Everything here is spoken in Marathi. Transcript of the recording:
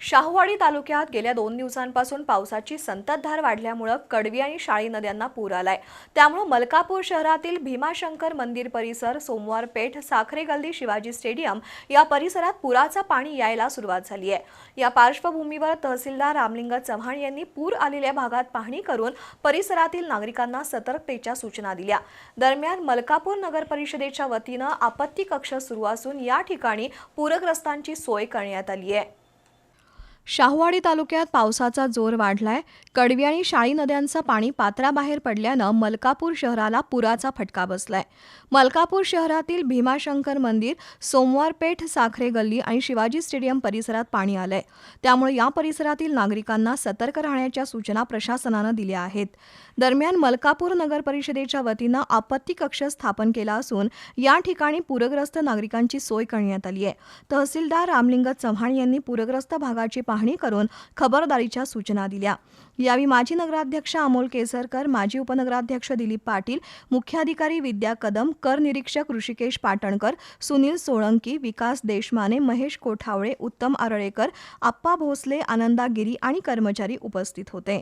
शाहूवाडी तालुक्यात गेल्या दोन दिवसांपासून पावसाची संततधार वाढल्यामुळं कडवी आणि शाळी नद्यांना पूर आलाय. त्यामुळं मलकापूर शहरातील भीमाशंकर मंदिर परिसर सोमवार पेठ साखरे गल्ली शिवाजी स्टेडियम या परिसरात पुराचं पाणी यायला सुरुवात झाली आहे. या पार्श्वभूमीवर तहसीलदार रामलिंग चव्हाण यांनी पूर आलेल्या भागात पाहणी करून परिसरातील नागरिकांना सतर्कतेच्या सूचना दिल्या. दरम्यान मलकापूर नगर परिषदेच्या वतीनं आपत्ती कक्ष सुरू असून या ठिकाणी पूरग्रस्तांची सोय करण्यात आली आहे. शाहूवाडी तालुक्यात पावसाचा जोर वाढलाय. कडवी आणि शाळी नद्यांचं पाणी पात्राबाहेर पडल्यानं मलकापूर शहराला पुराचा फटका बसलाय. मलकापूर शहरातील भीमाशंकर मंदिर सोमवारपेठ साखरे गल्ली आणि शिवाजी स्टेडियम परिसरात पाणी आलंय. त्यामुळे या परिसरातील नागरिकांना सतर्क राहण्याच्या सूचना प्रशासनानं दिल्या आहेत. दरम्यान मलकापूर नगर परिषदेच्या वतीनं आपत्ती कक्ष स्थापन केला असून या ठिकाणी पूरग्रस्त नागरिकांची सोय करण्यात आली आहे. तहसीलदार रामलिंग चव्हाण यांनी पूरग्रस्त भागाची पाहणी करून खबरदारीच्या सूचना दिल्या. यावेळी माजी नगराध्यक्ष अमोल केसरकर माजी उपनगराध्यक्ष दिलीप पाटील मुख्याधिकारी विद्या कदम कर निरीक्षक ऋषिकेश पाटणकर सुनील सोळंकी विकास देशमाने महेश कोठावळे उत्तम आरळेकर आप्पा भोसले आनंदा गिरी आणि कर्मचारी उपस्थित होते.